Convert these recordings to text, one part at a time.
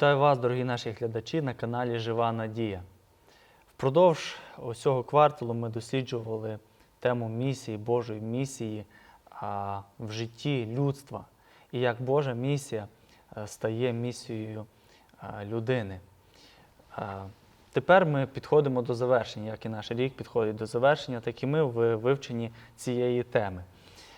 Вітаю вас, дорогі наші глядачі, на каналі Жива Надія. Впродовж ось цього кварталу ми досліджували тему місії, Божої місії в житті людства і як Божа місія е, стає місією е, людини. Тепер ми підходимо до завершення, як і наш рік підходить до завершення, так і ми в вивченні цієї теми.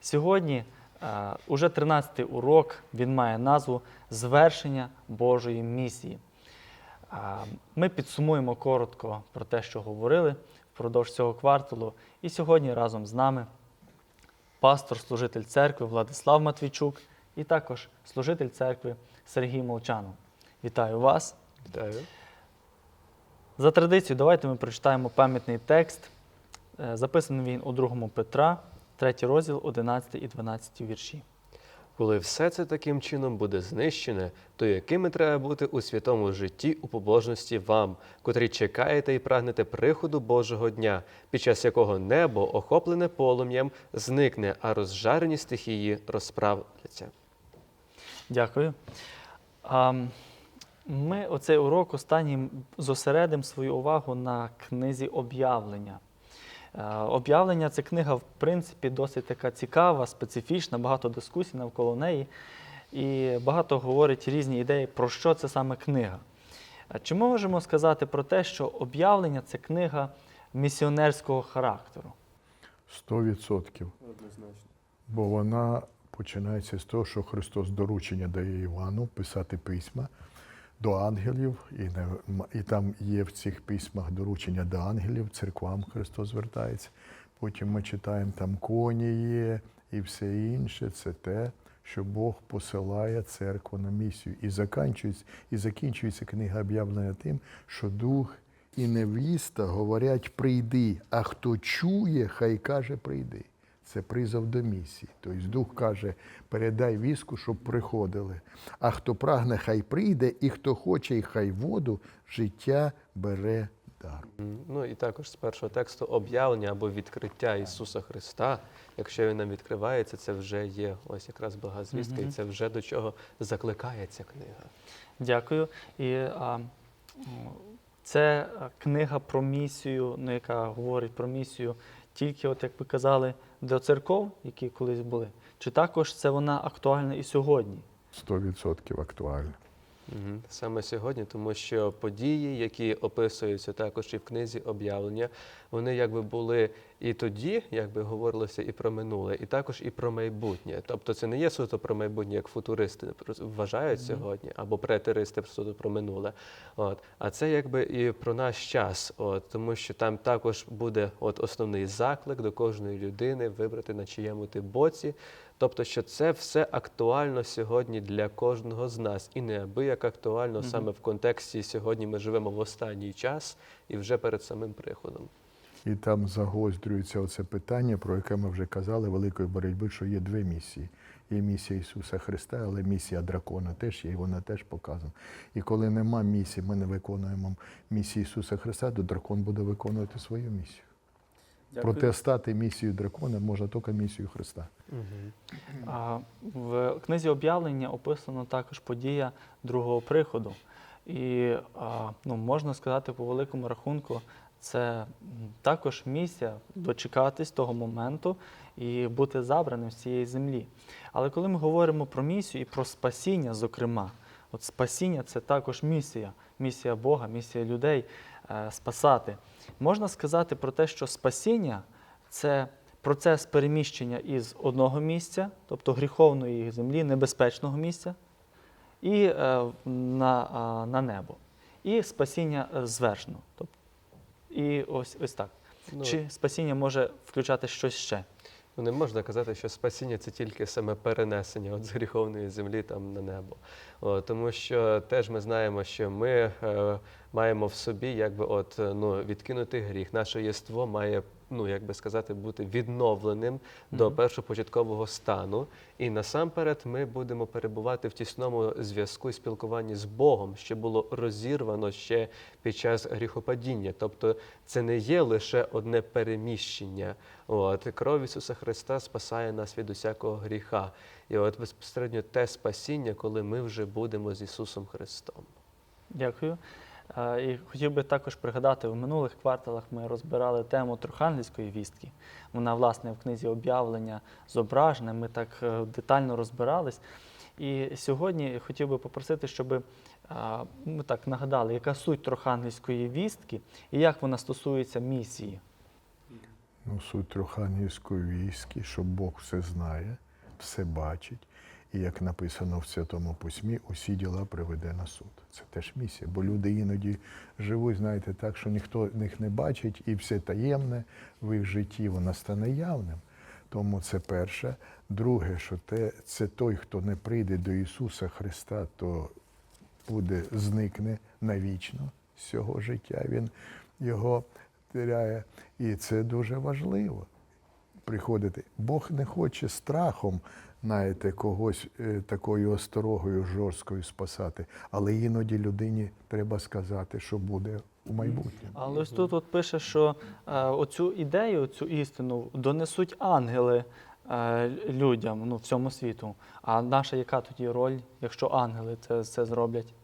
Сьогодні е, уже 13-й урок, він має назву Звершення Божої місії. Е, Ми підсумуємо коротко про те, що говорили впродовж цього кварталу. І сьогодні разом з нами пастор, служитель церкви Владислав Матвійчук і також служитель церкви Сергій Молчанов. Вітаю вас! Вітаю. За традицією, давайте ми прочитаємо пам'ятний текст. Е, Записаний він у 2 Петра, 3 розділ, 11 і 12 вірші. Коли все це таким чином буде знищене, то якими треба бути у святому житті у побожності вам, котрі чекаєте і прагнете приходу Божого дня, під час якого небо, охоплене полум'ям, зникне, а розжарені стихії розправляться. Дякую. Ми оцей урок останній зосередимо свою увагу на книзі об'явлення. Е, Об'явлення це книга, в принципі, досить така цікава, специфічна, багато дискусій навколо неї. І багато говорить різні ідеї, про що це саме книга. Чи ми можемо сказати про те, що об'явлення це книга місіонерського характеру? Сто відсотків. Бо вона починається з того, що Христос доручення дає Івану писати письма до ангелів, і, не, і там є в цих письмах доручення до ангелів, церквам Христос звертається. Потім ми читаємо, там коні є і все інше. Це те, що Бог посилає церкву на місію. І закінчується, і закінчується книга об'явлення тим, що дух і невіста говорять прийди, а хто чує, хай каже прийди. Це призов до місії. Тобто дух каже, передай віску, щоб приходили. А хто прагне, хай прийде, і хто хоче, і хай воду життя бере дар. Ну і також з першого тексту об'явлення або відкриття Ісуса Христа. Якщо він нам відкривається, це вже є ось якраз блага звістка, і це вже до чого закликає ця книга. Дякую. І а, це книга про місію, ну, яка говорить про місію тільки, от як ви казали, для церков, які колись були, чи також це вона актуальна і сьогодні? Сто відсотків актуально. Мгм. Саме сьогодні, тому що події, які описуються також і в книзі об'явлення, вони якби були і тоді, якби говорилося і про минуле, і також і про майбутнє. Тобто це не є суто про майбутнє, як футуристи вважають сьогодні, або претеристи суто про минуле. От. А це якби і про наш час, от, тому що там також буде от основний заклик до кожної людини вибрати на чиєму ти боці. Тобто, що це все актуально сьогодні для кожного з нас, і неабияк актуально саме в контексті сьогодні ми живемо в останній час і вже перед самим приходом. І там загострюється оце питання, про яке ми вже казали, великої боротьби, що є дві місії. Є місія Ісуса Христа, але місія дракона теж є, і вона теж показана. І коли нема місії, ми не виконуємо місію Ісуса Христа, то дракон буде виконувати свою місію. Проте стати місією дракона можна тільки місію Христа. А, в книзі об'явлення описано також подія другого приходу. І а, ну, можна сказати, по великому рахунку, це також місія дочекатись того моменту і бути забраним з цієї землі. Але коли ми говоримо про місію і про спасіння, зокрема, от спасіння це також місія, місія Бога, місія людей спасати. Можна сказати про те, що спасіння це процес переміщення із одного місця, тобто гріховної землі, небезпечного місця, і е, на, на небо. І спасіння звершно. Тобто, і ось, ось так. Ну, Чи спасіння може включати щось ще? Ну, не можна казати, що спасіння це тільки саме перенесення от з гріховної землі там на небо. О, тому що теж ми знаємо, що ми е, маємо в собі якби от ну відкинути гріх. Наше єство має ну як би сказати бути відновленим до першопочаткового стану. І насамперед ми будемо перебувати в тісному зв'язку і спілкуванні з Богом, що було розірвано ще під час гріхопадіння. Тобто це не є лише одне переміщення. От кров Ісуса Христа спасає нас від усякого гріха. І от безпосередньо те спасіння, коли ми вже будемо з Ісусом Христом. Дякую. І хотів би також пригадати, в минулих кварталах ми розбирали тему трохангельської вістки. Вона, власне, в книзі об'явлення зображена. Ми так е, детально розбирались. І сьогодні хотів би попросити, щоб е, ми так нагадали, яка суть трохангельської вістки і як вона стосується місії. Ну, суть Троханівської військи, що Бог все знає, все бачить. І як написано в Святому Письмі, усі діла приведе на суд. Це теж місія. Бо люди іноді живуть, знаєте, так, що ніхто їх не бачить, і все таємне в їх житті воно стане явним. Тому це перше. Друге, що те, це той, хто не прийде до Ісуса Христа, то буде зникне навічно з цього життя. Він його теряє. І це дуже важливо приходити. Бог не хоче страхом, знаєте, когось е, такою осторогою жорсткою спасати, але іноді людині треба сказати, що буде у майбутньому. Але ось тут от пише, що е, оцю ідею, цю істину донесуть ангели е, людям, ну, всьому світу. А наша яка тоді роль, якщо ангели це, це зроблять?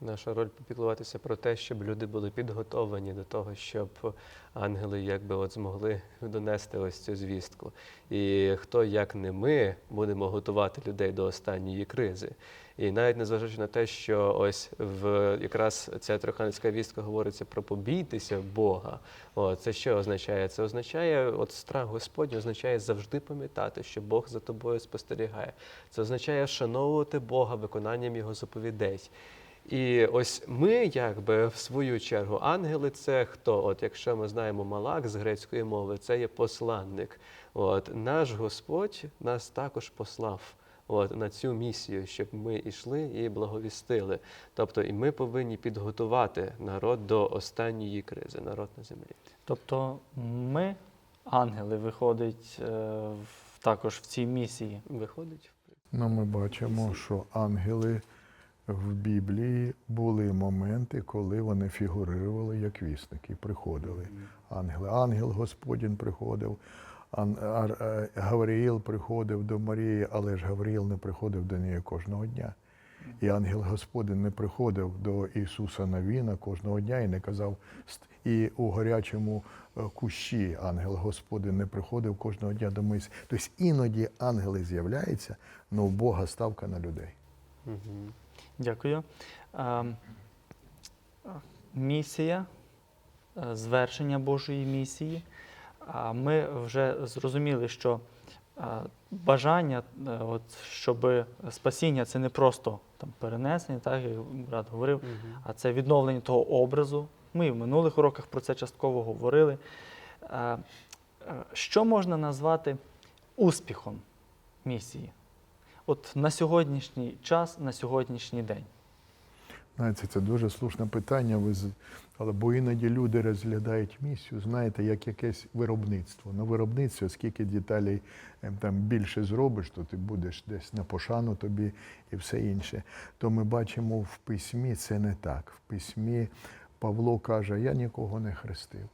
Наша роль попіклуватися про те, щоб люди були підготовлені до того, щоб ангели якби от змогли донести ось цю звістку. І хто, як не ми, будемо готувати людей до останньої кризи. І навіть незважаючи на те, що ось в якраз ця троханська вістка говориться про побійтеся Бога. О, це що означає? Це означає, от страх Господній означає завжди пам'ятати, що Бог за тобою спостерігає. Це означає вшановувати Бога виконанням Його заповідей. І ось ми, якби в свою чергу, ангели це хто? От якщо ми знаємо Малак з грецької мови, це є посланник. От наш Господь нас також послав. От на цю місію, щоб ми йшли і благовістили. Тобто, і ми повинні підготувати народ до останньої кризи, народ на землі. Тобто ми, ангели, виходить е, в- також в цій місії. Виходить. Ну, ми бачимо, що ангели в Біблії були моменти, коли вони фігурували як вісники, приходили. Ангели. Ангел Господень приходив, е, Гавриїл приходив до Марії, але ж Гавриїл не приходив до неї кожного дня. І ангел Господень не приходив до Ісуса Навіна кожного дня і не казав, і у гарячому е, кущі ангел Господень не приходив кожного дня до Моїсея. Тобто іноді ангели з'являються, але у Бога ставка на людей. Угу. Дякую. Е, е, Місія, е, звершення Божої місії. Ми вже зрозуміли, що е, бажання, е, от, щоб спасіння це не просто там, перенесення, так як брат говорив, а це відновлення того образу. Ми і в минулих уроках про це частково говорили. Що можна назвати успіхом місії? От на сьогоднішній час, на сьогоднішній день. Знаєте, це дуже слушне питання, але бо іноді люди розглядають місію, знаєте, як якесь виробництво. На виробництві, скільки деталей ем, там більше зробиш, то ти будеш десь на пошану тобі і все інше. То ми бачимо в письмі це не так. В письмі Павло каже, я нікого не хрестив.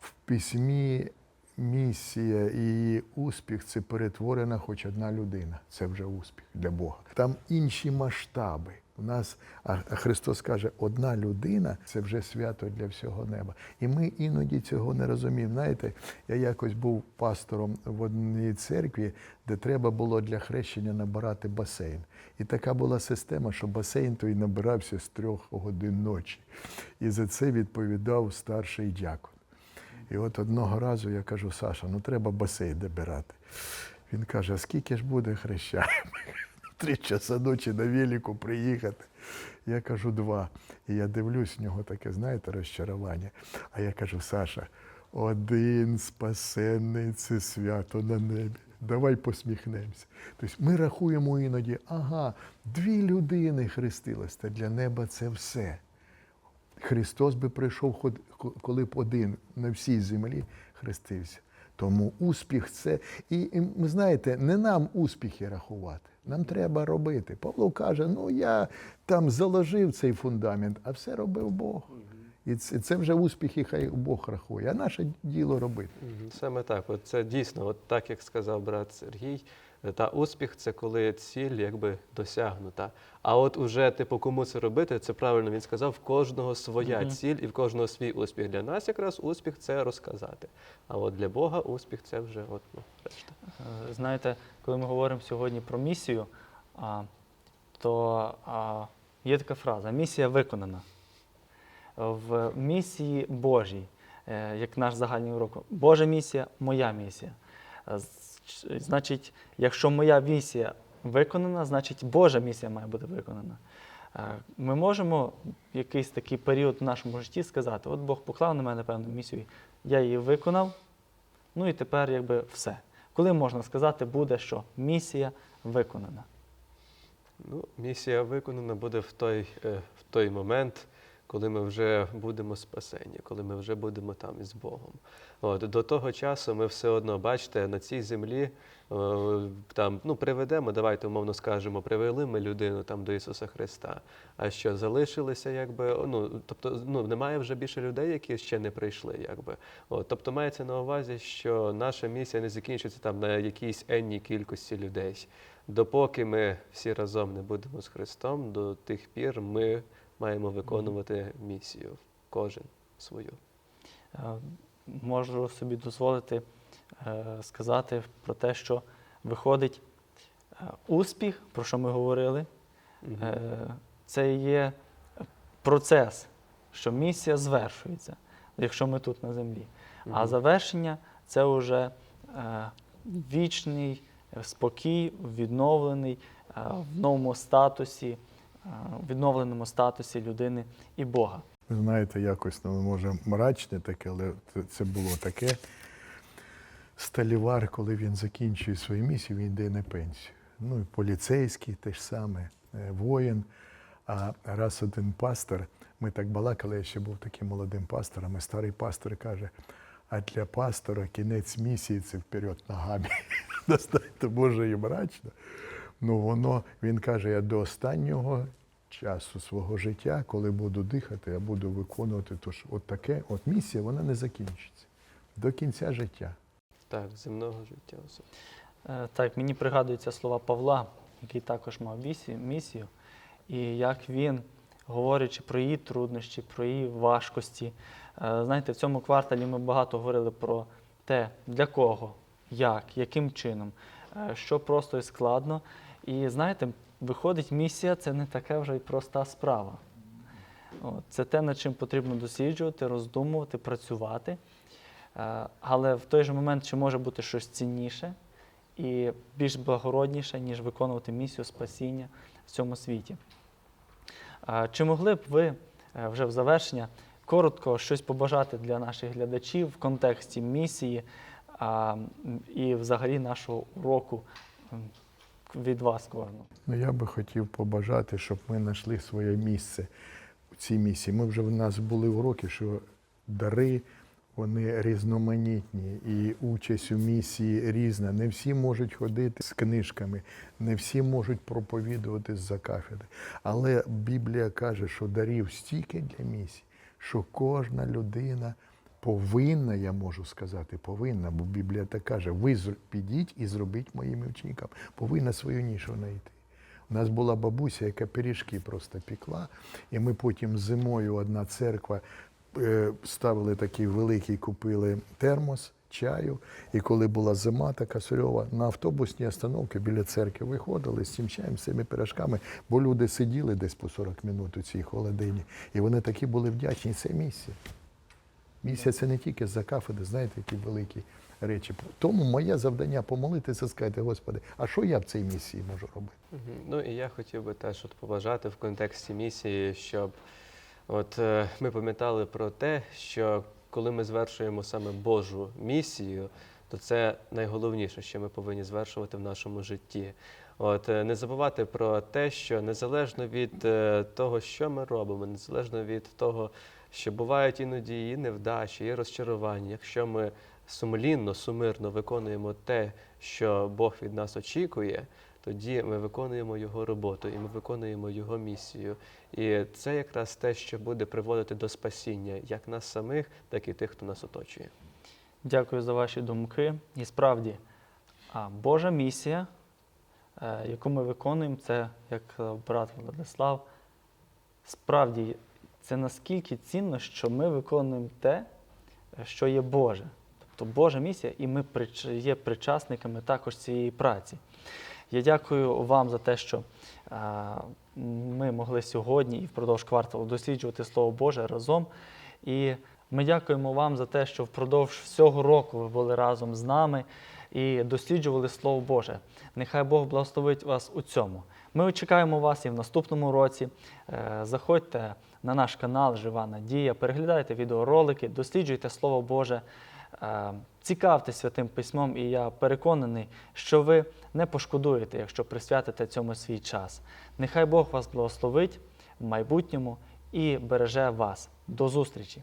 В письмі місія і її успіх це перетворена хоч одна людина. Це вже успіх для Бога. Там інші масштаби. У нас, а Христос каже, одна людина це вже свято для всього неба. І ми іноді цього не розуміємо. Знаєте, я якось був пастором в одній церкві, де треба було для хрещення набирати басейн. І така була система, що басейн той набирався з трьох годин ночі. І за це відповідав старший дякон. І от одного разу я кажу, Саша, ну треба басейн добирати. Він каже, а скільки ж буде хрещаємо? Три часа ночі на велику приїхати. Я кажу, два. І я дивлюсь, в нього таке, знаєте, розчарування. А я кажу, Саша, один спасенний це свято на небі. Давай посміхнемося. Тобто ми рахуємо іноді, ага, дві людини хрестились, та для неба це все. Христос би прийшов, коли б один на всій землі хрестився. Тому успіх це. І, ми знаєте, не нам успіхи рахувати. Нам треба робити. Павло каже: ну я там заложив цей фундамент, а все робив Бог. І це, це вже успіхи, хай Бог рахує. А наше діло робити. Саме так. От це дійсно, от так як сказав брат Сергій, Та успіх це коли ціль якби досягнута. А от уже типу, кому це робити, це правильно він сказав, в кожного своя Мгм. ціль і в кожного свій успіх. Для нас якраз успіх це розказати. А от для Бога успіх це вже от, ну, решта. Е, Знаєте, коли ми говоримо сьогодні про місію, а, то а, є така фраза: місія виконана. В місії Божій, е, як наш загальний урок, Божа місія, моя місія. Значить, якщо моя місія виконана, значить Божа місія має бути виконана. Е, Ми можемо якийсь такий період в нашому житті сказати: от Бог поклав на мене певну місію, я її виконав, ну і тепер якби все. Коли можна сказати, буде, що місія виконана. Ну, місія виконана буде в той, е, в той момент, коли ми вже будемо спасені, коли ми вже будемо там із Богом. От, до того часу ми все одно, бачите, на цій землі там, ну, приведемо, давайте умовно скажемо, привели ми людину там до Ісуса Христа. А що залишилися, якби, ну, тобто, ну, немає вже більше людей, які ще не прийшли. Якби. От, тобто мається на увазі, що наша місія не закінчиться там на якійсь енній кількості людей. Допоки ми всі разом не будемо з Христом, до тих пір ми маємо виконувати місію, кожен свою. Е, Можу собі дозволити е, сказати про те, що виходить е, успіх, про що ми говорили, е, це є процес, що місія звершується, якщо ми тут на землі. А завершення це вже вічний спокій, відновлений в новому статусі, відновленому статусі людини і Бога. Ви знаєте, якось, ну, може, мрачне таке, але це, було таке. Сталівар, коли він закінчує свою місію, він йде на пенсію. Ну і поліцейський теж саме, е, воїн. А раз один пастор, ми так балакали, я ще був таким молодим пастором, і старий пастор каже: а для пастора кінець місії це вперед ногами. Знаєте, може і мрачно. Ну воно, він каже, я до останнього часу свого життя, коли буду дихати, я буду виконувати. Тож от таке, от місія, вона не закінчиться до кінця життя. Так, земного життя. Е, Так, мені пригадуються слова Павла, який також мав місію, і як він, говорячи про її труднощі, про її важкості. е, Знаєте, в цьому кварталі ми багато говорили про те, для кого, як, яким чином, е, що просто і складно. І знаєте, виходить, місія це не така вже й проста справа. От, Це те, над чим потрібно досліджувати, роздумувати, працювати. Е, Але в той же момент чи може бути щось цінніше і більш благородніше, ніж виконувати місію спасіння в цьому світі. Е, Чи могли б ви е, вже в завершення коротко щось побажати для наших глядачів в контексті місії і взагалі нашого уроку від вас кожного? Ну, я би хотів побажати, щоб ми знайшли своє місце у цій місії. Ми вже в нас були уроки, що дари вони різноманітні і участь у місії різна. Не всі можуть ходити з книжками, не всі можуть проповідувати з-за кафедри. Але Біблія каже, що дарів стільки для місії, що кожна людина повинна, я можу сказати, повинна, бо Біблія так каже, ви підіть і зробіть моїми учениками. Повинна свою нішу знайти. У нас була бабуся, яка пиріжки просто пекла, і ми потім зимою одна церква е, ставили такий великий, купили термос чаю. І коли була зима така сурьова, на автобусній остановці біля церкви виходили з цим чаєм, з цими пиріжками, бо люди сиділи десь по 40 минут у цій холодині. І вони такі були вдячні. Це місія. Місія це не тільки за кафедри, знаєте, які великі речі. Тому моє завдання помолитися, сказати, Господи, а що я в цій місії можу робити? Ну і я хотів би теж от побажати в контексті місії, щоб от е, ми пам'ятали про те, що коли ми звершуємо саме Божу місію, то це найголовніше, що ми повинні звершувати в нашому житті. От е, не забувати про те, що незалежно від е, того, що ми робимо, незалежно від того, що бувають іноді і невдачі, і розчарування, якщо ми сумлінно, сумирно виконуємо те, що Бог від нас очікує, тоді ми виконуємо його роботу і ми виконуємо його місію. І це якраз те, що буде приводити до спасіння як нас самих, так і тих, хто нас оточує. Дякую за ваші думки. І справді, Божа місія е, яку ми виконуємо, це, як брат Владислав, справді це наскільки цінно, що ми виконуємо те, що є Боже. Тобто Божа місія, і ми є причасниками також цієї праці. Я дякую вам за те, що ми могли сьогодні і впродовж кварталу досліджувати Слово Боже разом. І ми дякуємо вам за те, що впродовж всього року ви були разом з нами і досліджували Слово Боже. Нехай Бог благословить вас у цьому. Ми чекаємо вас і в наступному році. Е, Заходьте на наш канал Жива Надія, переглядайте відеоролики, досліджуйте Слово Боже. Е, Цікавтесь святим письмом, і я переконаний, що ви не пошкодуєте, якщо присвятите цьому свій час. Нехай Бог вас благословить в майбутньому і береже вас. До зустрічі!